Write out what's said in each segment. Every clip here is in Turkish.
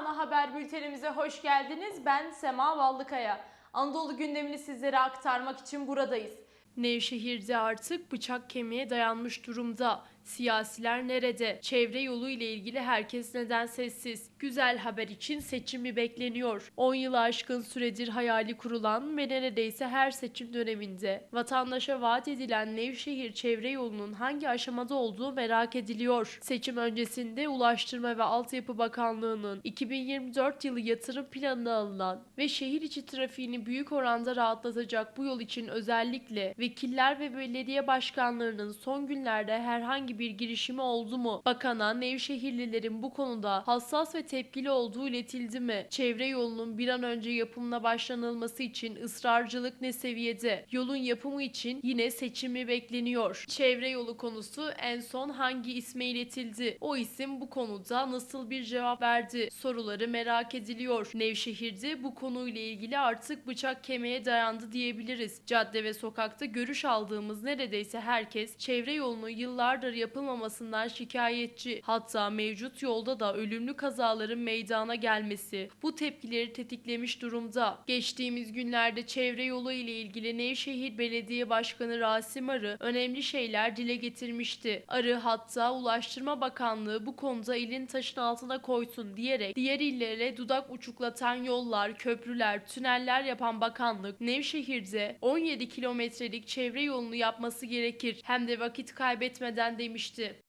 ana haber bültenimize hoş geldiniz. Ben Sema Vallıkaya. Anadolu gündemini sizlere aktarmak için buradayız. Nevşehir'de artık bıçak kemiğe dayanmış durumda. Siyasiler nerede? Çevre yolu ile ilgili herkes neden sessiz? Güzel haber için seçimi bekleniyor. 10 yılı aşkın süredir hayali kurulan ve neredeyse her seçim döneminde vatandaşa vaat edilen Nevşehir çevre yolunun hangi aşamada olduğu merak ediliyor. Seçim öncesinde Ulaştırma ve Altyapı Bakanlığı'nın 2024 yılı yatırım planına alınan ve şehir içi trafiğini büyük oranda rahatlatacak bu yol için özellikle vekiller ve belediye başkanlarının son günlerde herhangi bir girişimi oldu mu? Bakana Nevşehirlilerin bu konuda hassas ve tepkili olduğu iletildi mi? Çevre yolunun bir an önce yapımına başlanılması için ısrarcılık ne seviyede? Yolun yapımı için yine seçimi bekleniyor. Çevre yolu konusu en son hangi isme iletildi? O isim bu konuda nasıl bir cevap verdi? Soruları merak ediliyor. Nevşehir'de bu konuyla ilgili artık bıçak kemiğe dayandı diyebiliriz. Cadde ve sokakta görüş aldığımız neredeyse herkes çevre yolunu yıllardır yapılmamasından şikayetçi. Hatta mevcut yolda da ölümlü kazaların meydana gelmesi bu tepkileri tetiklemiş durumda. Geçtiğimiz günlerde çevre yolu ile ilgili Nevşehir Belediye Başkanı Rasim Arı önemli şeyler dile getirmişti. Arı hatta Ulaştırma Bakanlığı bu konuda elin taşın altına koysun diyerek diğer illere dudak uçuklatan yollar, köprüler, tüneller yapan bakanlık Nevşehir'de 17 kilometrelik çevre yolunu yapması gerekir hem de vakit kaybetmeden demişti.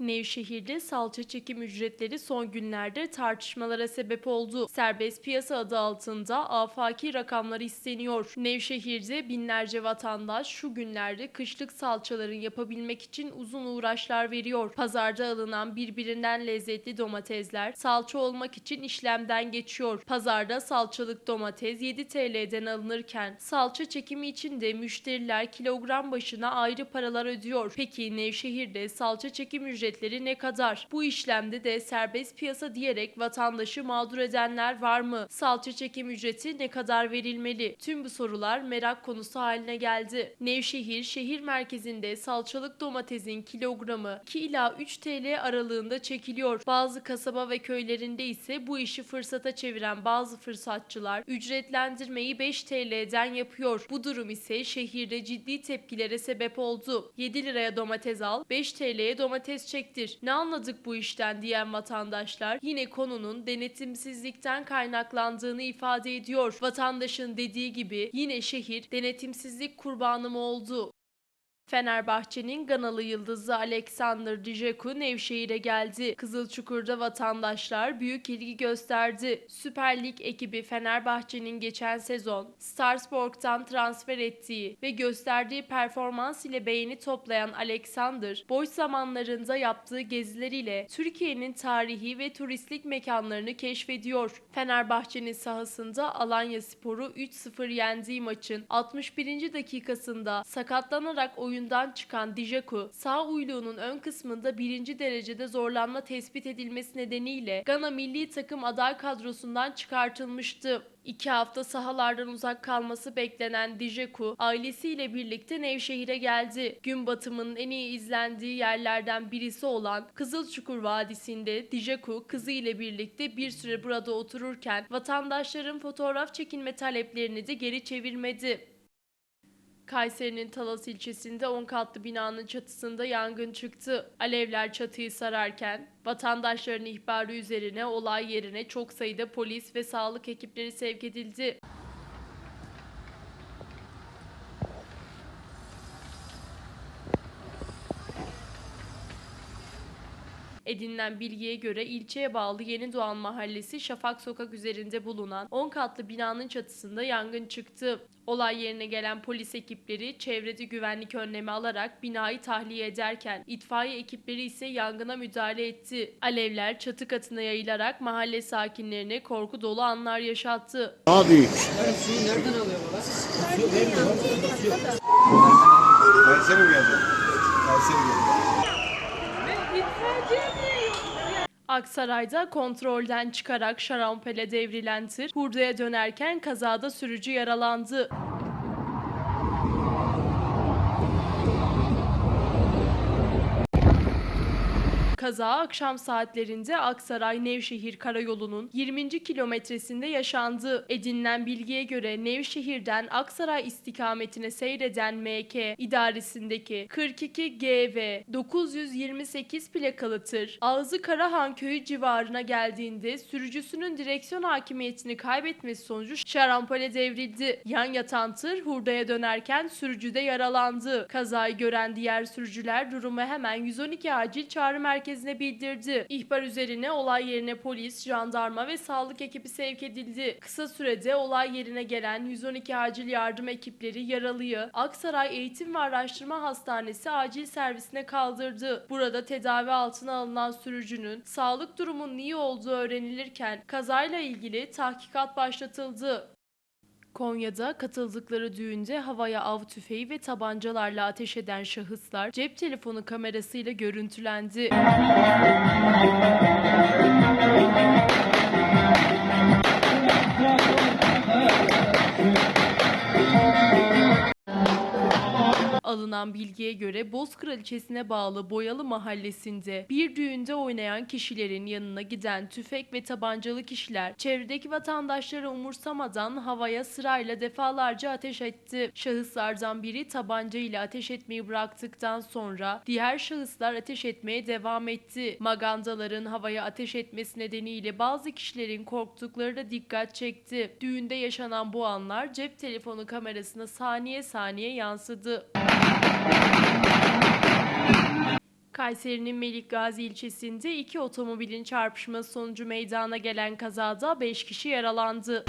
Nevşehir'de salça çekim ücretleri son günlerde tartışmalara sebep oldu. Serbest piyasa adı altında afaki rakamlar isteniyor. Nevşehir'de binlerce vatandaş şu günlerde kışlık salçaların yapabilmek için uzun uğraşlar veriyor. Pazarda alınan birbirinden lezzetli domatesler salça olmak için işlemden geçiyor. Pazarda salçalık domates 7 TL'den alınırken salça çekimi için de müşteriler kilogram başına ayrı paralar ödüyor. Peki Nevşehir'de salça çekim ücretleri ne kadar? Bu işlemde de serbest piyasa diyerek vatandaşı mağdur edenler var mı? Salça çekim ücreti ne kadar verilmeli? Tüm bu sorular merak konusu haline geldi. Nevşehir şehir merkezinde salçalık domatesin kilogramı 2 ila 3 TL aralığında çekiliyor. Bazı kasaba ve köylerinde ise bu işi fırsata çeviren bazı fırsatçılar ücretlendirmeyi 5 TL'den yapıyor. Bu durum ise şehirde ciddi tepkilere sebep oldu. 7 liraya domates al, 5 TL'ye domates çektir. Ne anladık bu işten diyen vatandaşlar yine konunun denetimsizlikten kaynaklandığını ifade ediyor. Vatandaşın dediği gibi yine şehir denetimsizlik kurbanı mı oldu? Fenerbahçe'nin Ganalı yıldızı Alexander Dijeko Nevşehir'e geldi. Kızılçukur'da vatandaşlar büyük ilgi gösterdi. Süper Lig ekibi Fenerbahçe'nin geçen sezon Starsborg'dan transfer ettiği ve gösterdiği performans ile beğeni toplayan Alexander, boş zamanlarında yaptığı gezileriyle Türkiye'nin tarihi ve turistlik mekanlarını keşfediyor. Fenerbahçe'nin sahasında Alanya Sporu 3-0 yendiği maçın 61. dakikasında sakatlanarak oyundan çıkan Dijaku, sağ uyluğunun ön kısmında birinci derecede zorlanma tespit edilmesi nedeniyle Gana milli takım aday kadrosundan çıkartılmıştı. İki hafta sahalardan uzak kalması beklenen Dijeku ailesiyle birlikte Nevşehir'e geldi. Gün batımının en iyi izlendiği yerlerden birisi olan Kızılçukur Vadisi'nde Dijeku kızı ile birlikte bir süre burada otururken vatandaşların fotoğraf çekinme taleplerini de geri çevirmedi. Kayseri'nin Talas ilçesinde 10 katlı binanın çatısında yangın çıktı. Alevler çatıyı sararken vatandaşların ihbarı üzerine olay yerine çok sayıda polis ve sağlık ekipleri sevk edildi. Edinilen bilgiye göre ilçeye bağlı Yeni Doğan Mahallesi Şafak Sokak üzerinde bulunan 10 katlı binanın çatısında yangın çıktı. Olay yerine gelen polis ekipleri çevrede güvenlik önlemi alarak binayı tahliye ederken itfaiye ekipleri ise yangına müdahale etti. Alevler çatı katına yayılarak mahalle sakinlerine korku dolu anlar yaşattı. Daha büyük. Kayseri mi geldi? Kayseri geldi. Aksaray'da kontrolden çıkarak şarampole devrilen tır hurdaya dönerken kazada sürücü yaralandı. Kaza akşam saatlerinde Aksaray-Nevşehir karayolunun 20. kilometresinde yaşandı. Edinilen bilgiye göre Nevşehir'den Aksaray istikametine seyreden MK idaresindeki 42 GV 928 plakalı tır Ağzı Karahan köyü civarına geldiğinde sürücüsünün direksiyon hakimiyetini kaybetmesi sonucu şarampole devrildi. Yan yatan tır hurdaya dönerken sürücü de yaralandı. Kazayı gören diğer sürücüler durumu hemen 112 acil çağrı merkezine bildirdi. İhbar üzerine olay yerine polis, jandarma ve sağlık ekibi sevk edildi. Kısa sürede olay yerine gelen 112 acil yardım ekipleri yaralıyı Aksaray Eğitim ve Araştırma Hastanesi acil servisine kaldırdı. Burada tedavi altına alınan sürücünün sağlık durumunun iyi olduğu öğrenilirken kazayla ilgili tahkikat başlatıldı. Konya'da katıldıkları düğünde havaya av tüfeği ve tabancalarla ateş eden şahıslar cep telefonu kamerasıyla görüntülendi. Alınan bilgiye göre Bozkır ilçesine bağlı Boyalı mahallesinde bir düğünde oynayan kişilerin yanına giden tüfek ve tabancalı kişiler çevredeki vatandaşları umursamadan havaya sırayla defalarca ateş etti. Şahıslardan biri tabanca ile ateş etmeyi bıraktıktan sonra diğer şahıslar ateş etmeye devam etti. Magandaların havaya ateş etmesi nedeniyle bazı kişilerin korktukları da dikkat çekti. Düğünde yaşanan bu anlar cep telefonu kamerasına saniye saniye yansıdı. Kayseri'nin Melikgazi ilçesinde iki otomobilin çarpışması sonucu meydana gelen kazada 5 kişi yaralandı.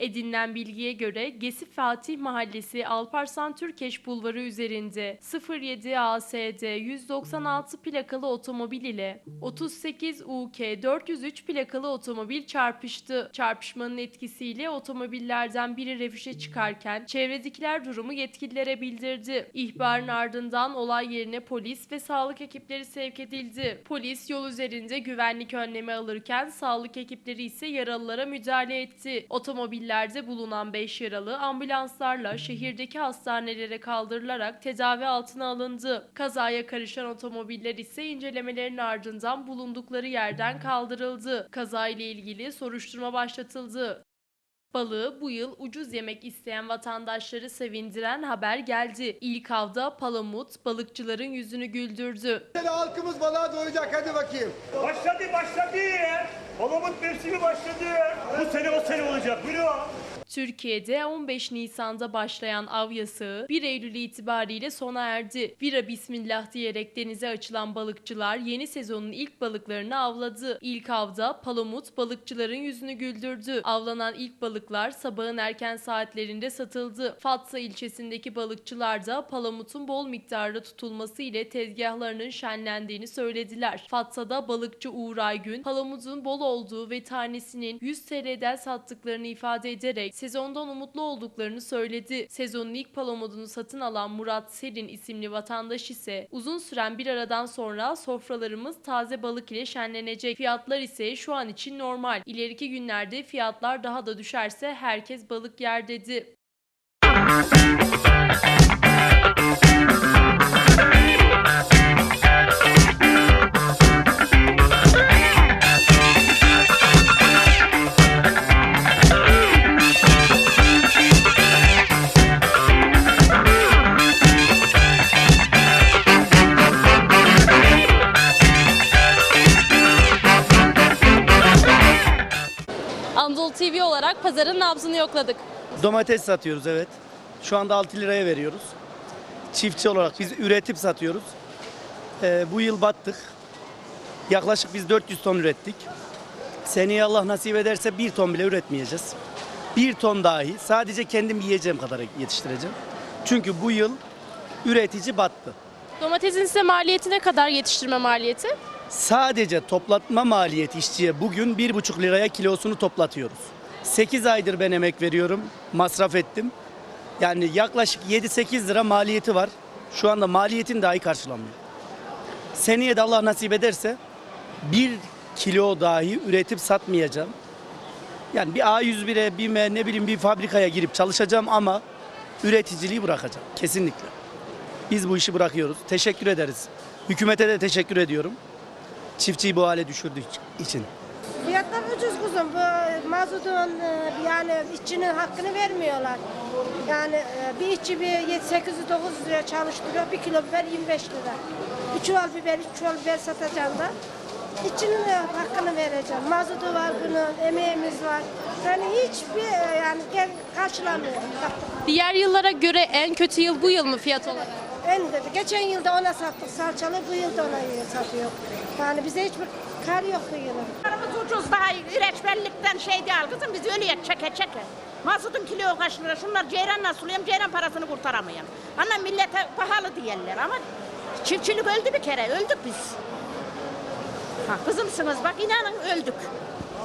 Edinilen bilgiye göre Gesip Fatih Mahallesi Alparslan Türkeş Bulvarı üzerinde 07 ASD 196 plakalı otomobil ile 38 UK 403 plakalı otomobil çarpıştı. Çarpışmanın etkisiyle otomobillerden biri refüje çıkarken çevredekiler durumu yetkililere bildirdi. İhbarın ardından olay yerine polis ve sağlık ekipleri sevk edildi. Polis yol üzerinde güvenlik önlemi alırken sağlık ekipleri ise yaralılara müdahale etti. Otomobillerde bulunan 5 yaralı ambulanslarla şehirdeki hastanelere kaldırılarak tedavi altına alındı. Kazaya karışan otomobiller ise incelemelerin ardından bulundukları yerden kaldırıldı. Kazayla ilgili soruşturma başlatıldı. Balığı bu yıl ucuz yemek isteyen vatandaşları sevindiren haber geldi. İlk avda palamut balıkçıların yüzünü güldürdü. Halkımız balığa doyacak hadi bakayım. Başladı başladı. Palamut mevsimi başladı. Bu sene o sene olacak. Buyurun. Türkiye'de 15 Nisan'da başlayan av yasağı 1 Eylül itibariyle sona erdi. Vira bismillah diyerek denize açılan balıkçılar yeni sezonun ilk balıklarını avladı. İlk avda palamut balıkçıların yüzünü güldürdü. Avlanan ilk balıklar sabahın erken saatlerinde satıldı. Fatsa ilçesindeki balıkçılar da palamutun bol miktarda tutulması ile tezgahlarının şenlendiğini söylediler. Fatsa'da balıkçı Uğur Aygün, palamutun bol olduğu ve tanesinin 100 TL'den sattıklarını ifade ederek sezondan umutlu olduklarını söyledi. Sezonun ilk palamudunu satın alan Murat Selin isimli vatandaş ise uzun süren bir aradan sonra sofralarımız taze balık ile şenlenecek. Fiyatlar ise şu an için normal. İleriki günlerde fiyatlar daha da düşerse herkes balık yer dedi. Anadolu TV olarak pazarın nabzını yokladık. Domates satıyoruz evet. Şu anda 6 liraya veriyoruz. Çiftçi olarak biz üretip satıyoruz. Ee, bu yıl battık. Yaklaşık biz 400 ton ürettik. Seneye Allah nasip ederse 1 ton bile üretmeyeceğiz. 1 ton dahi sadece kendim yiyeceğim kadar yetiştireceğim. Çünkü bu yıl üretici battı. Domatesin size maliyeti ne kadar yetiştirme maliyeti? Sadece toplatma maliyeti işçiye bugün 1,5 liraya kilosunu toplatıyoruz. 8 aydır ben emek veriyorum, masraf ettim. Yani yaklaşık 7-8 lira maliyeti var. Şu anda maliyetin dahi karşılanmıyor. Seneye de Allah nasip ederse 1 kilo dahi üretip satmayacağım. Yani bir A101'e, BİM'e ne bileyim bir fabrikaya girip çalışacağım ama üreticiliği bırakacağım. Kesinlikle. Biz bu işi bırakıyoruz. Teşekkür ederiz. Hükümete de teşekkür ediyorum. Çiftçiyi bu hale düşürdüğü için. Fiyatlar ucuz kuzum. Bu mazotun e, yani işçinin hakkını vermiyorlar. Yani e, bir işçi bir 7 800 900 liraya çalıştırıyor. Bir kilo biber 25 lira. Bir çuval biber, üç çuval biber satacağım da. İşçinin de hakkını vereceğim. Mazotu var bunun, emeğimiz var. Yani hiçbir e, yani gel karşılamıyor. Diğer yıllara göre en kötü yıl bu yıl mı fiyat olarak? En dedi. Geçen yılda ona sattık salçalı, bu yılda ona satıyor. Yani bize hiçbir kar yok bu yılın. Paramız ucuz daha üretmenlikten şey değil kızım biz ölüyek çeke çeke. Mazotun kilo kaç lira şunlar ceyranla sulayayım ceyran parasını kurtaramayayım. Ana millete pahalı diyorlar ama çiftçilik öldü bir kere öldük biz. Ha, kızımsınız bak inanın öldük.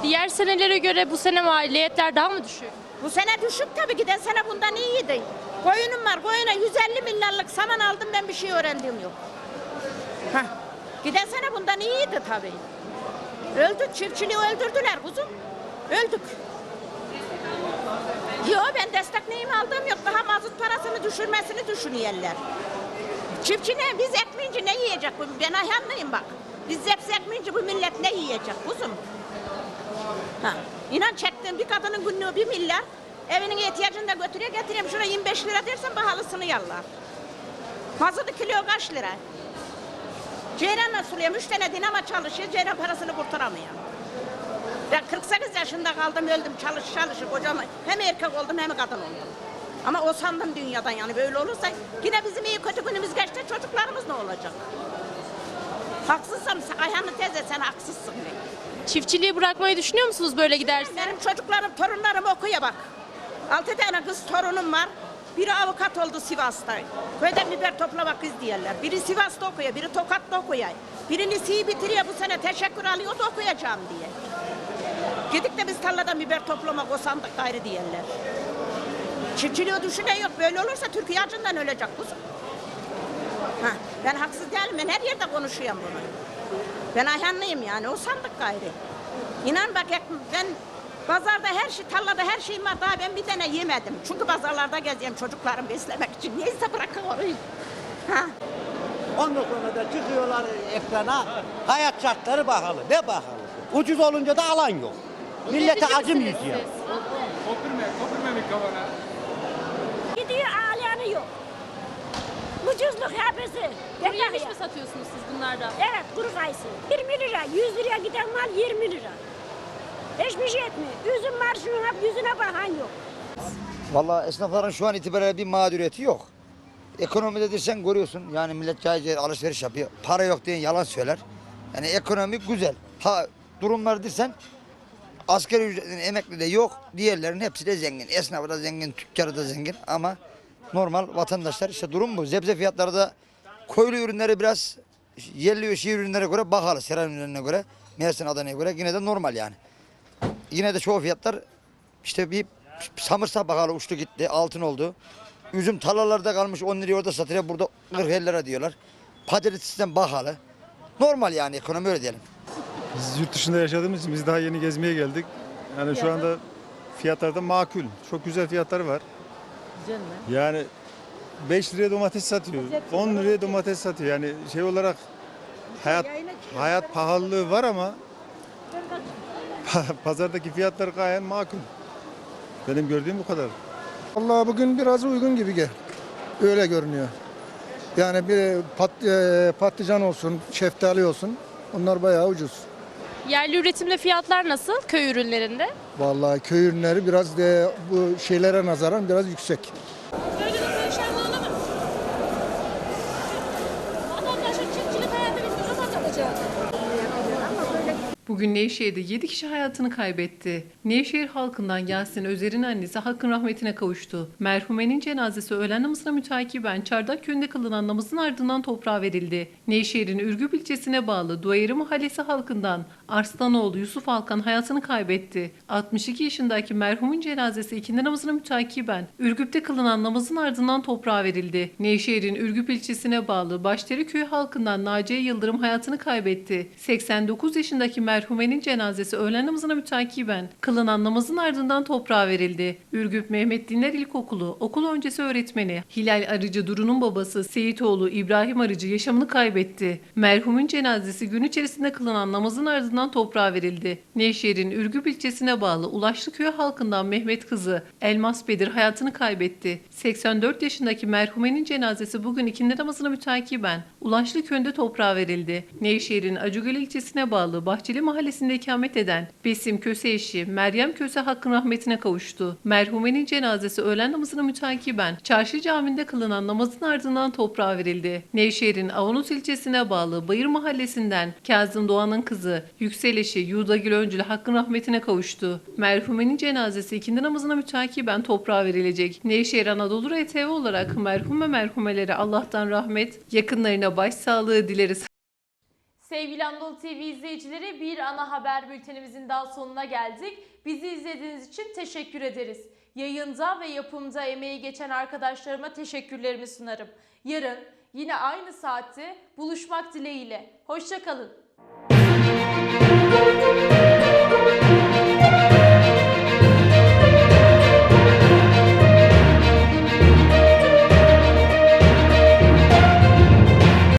Diğer senelere göre bu sene maliyetler daha mı düşük? Bu sene düşük tabii giden sene bundan iyiydi. Koyunum var koyuna 150 milyarlık saman aldım ben bir şey öğrendiğim yok. Hah. Giden sene bundan iyiydi tabii. Öldük çiftçiliği öldürdüler kuzum. Öldük. Yo ben destek neyimi aldığım yok. Daha mazot parasını düşürmesini düşünüyorlar. Çiftçi ne? Biz ekmeyince ne yiyecek bu? Ben ayhanlıyım bak. Biz hepsi ekmeyince bu millet ne yiyecek kuzum? Ha. İnan çektim bir kadının günlüğü bir milyar. Evinin ihtiyacını da götürüyor getireyim. Şuraya 25 lira dersen pahalısını yallar. Mazotu kilo kaç lira? Ceyranla sulayayım. Üç tane dinamo çalışıyor. Ceyran parasını kurtaramıyor. Ben 48 yaşında kaldım öldüm çalış çalışır kocam hem erkek oldum hem kadın oldum. Ama o sandım dünyadan yani böyle olursa yine bizim iyi kötü günümüz geçti çocuklarımız ne olacak? Haksızsam Ayhanlı teyze sen haksızsın. Çiftçiliği bırakmayı düşünüyor musunuz böyle giderse? Benim çocuklarım, torunlarım okuyor bak. Altı tane kız torunum var. Biri avukat oldu Sivas'ta. Köyde biber toplamak kız diyorlar. Biri Sivas'ta okuyor, biri Tokat'ta okuyor. Biri liseyi bitiriyor bu sene teşekkür alıyor da okuyacağım diye. Gidip de biz tarladan biber toplamak o sandık gayrı diyorlar. Çiftçiliği düşünen yok. Böyle olursa Türkiye acından ölecek kuzum. Ha, ben haksız değilim. Ben her yerde konuşuyorum bunu. Ben ayhanlıyım yani. O sandık gayrı. İnan bak ben pazarda her şey, tarlada her şeyim var. Daha ben bir tane yemedim. Çünkü pazarlarda geziyorum çocuklarımı beslemek için. Neyse bırakın orayı. Ha. Ondan sonra da çıkıyorlar ekrana. Hayat şartları pahalı. Ne pahalı? Ucuz olunca da alan yok. Millete acım yüzüyor. siz? Gidiyor ağlayanı yok. Ucuzluk hepsi. Kuru yemiş mi satıyorsunuz siz bunlardan? Evet kuru kayısı. 20 lira, 100 liraya giden mal 20 lira. Hiçbir şey etmiyor. Üzüm hep yüzüne bakan yok. Vallahi esnafların şu an itibariyle bir mağduriyeti yok. Ekonomide dersen görüyorsun yani millet cahil alışveriş yapıyor. Para yok diye yalan söyler. Yani ekonomi güzel. Ha durumlar dersen asgari ücretin emekli de yok. Diğerlerin hepsi de zengin. Esnafı da zengin, tüccarı da zengin ama normal vatandaşlar işte durum bu. Zebze fiyatları da köylü ürünleri biraz yerli ve şehir ürünlere göre pahalı. Sera ürünlerine göre, Mersin Adana'ya göre yine de normal yani. Yine de çoğu fiyatlar işte bir samırsak pahalı uçtu gitti, altın oldu. Üzüm tarlalarda kalmış 10 liraya orada satılıyor, burada 40 lira diyorlar. Patates sistem pahalı. Normal yani ekonomi öyle diyelim. Biz yurt dışında yaşadığımız için biz daha yeni gezmeye geldik. Yani şu anda fiyatlar da makul. Çok güzel fiyatları var. Güzel mi? Yani 5 liraya domates satıyor. 10 liraya domates satıyor. Yani şey olarak hayat hayat pahalılığı var ama pazardaki fiyatlar gayet makul. Benim gördüğüm bu kadar. Vallahi bugün biraz uygun gibi gel. Öyle görünüyor. Yani bir pat, e, patlıcan olsun, şeftali olsun. Onlar bayağı ucuz. Yerli üretimde fiyatlar nasıl köy ürünlerinde? Vallahi köy ürünleri biraz da bu şeylere nazaran biraz yüksek. Bugün Nevşehir'de 7 kişi hayatını kaybetti. Nevşehir halkından Yasin Özer'in annesi hakkın rahmetine kavuştu. Merhumenin cenazesi öğlen namazına mütakiben Çardak köyünde kılınan namazın ardından toprağa verildi. Nevşehir'in Ürgüp ilçesine bağlı Duayırı Mahallesi halkından Arslanoğlu Yusuf Alkan hayatını kaybetti. 62 yaşındaki merhumun cenazesi ikindi namazına mütakiben Ürgüp'te kılınan namazın ardından toprağa verildi. Nevşehir'in Ürgüp ilçesine bağlı Başderi köyü halkından Naciye Yıldırım hayatını kaybetti. 89 yaşındaki merhumenin cenazesi öğlen namazına mütakiben kılınan namazın ardından toprağa verildi. Ürgüp Mehmet Dinler İlkokulu okul öncesi öğretmeni Hilal Arıcı Duru'nun babası Seyitoğlu İbrahim Arıcı yaşamını kaybetti. Merhumun cenazesi gün içerisinde kılınan namazın ardından toprağa verildi. Nevşehir'in Ürgüp ilçesine bağlı Ulaşlıköy halkından Mehmet kızı Elmas Bedir hayatını kaybetti. 84 yaşındaki merhumenin cenazesi bugün ikindi namazına mütakiben Ulaşlıköy'de toprağa verildi. Nevşehir'in Acıgöl ilçesine bağlı Bahçeli mahallesinde ikamet eden Besim Köse eşi Meryem Köse hakkın rahmetine kavuştu. Merhumenin cenazesi öğlen namazına mütakiben Çarşı Camii'nde kılınan namazın ardından toprağa verildi. Nevşehir'in Avanos ilçesine bağlı Bayır mahallesinden Kazım Doğan'ın kızı Yüksel eşi Yudagül Öncül hakkın rahmetine kavuştu. Merhumenin cenazesi ikindi namazına mütakiben toprağa verilecek. Nevşehir Anadolu RTV olarak merhum ve merhumelere Allah'tan rahmet, yakınlarına başsağlığı dileriz. Sevgili Anadolu TV izleyicileri bir ana haber bültenimizin daha sonuna geldik. Bizi izlediğiniz için teşekkür ederiz. Yayında ve yapımda emeği geçen arkadaşlarıma teşekkürlerimi sunarım. Yarın yine aynı saatte buluşmak dileğiyle. Hoşçakalın.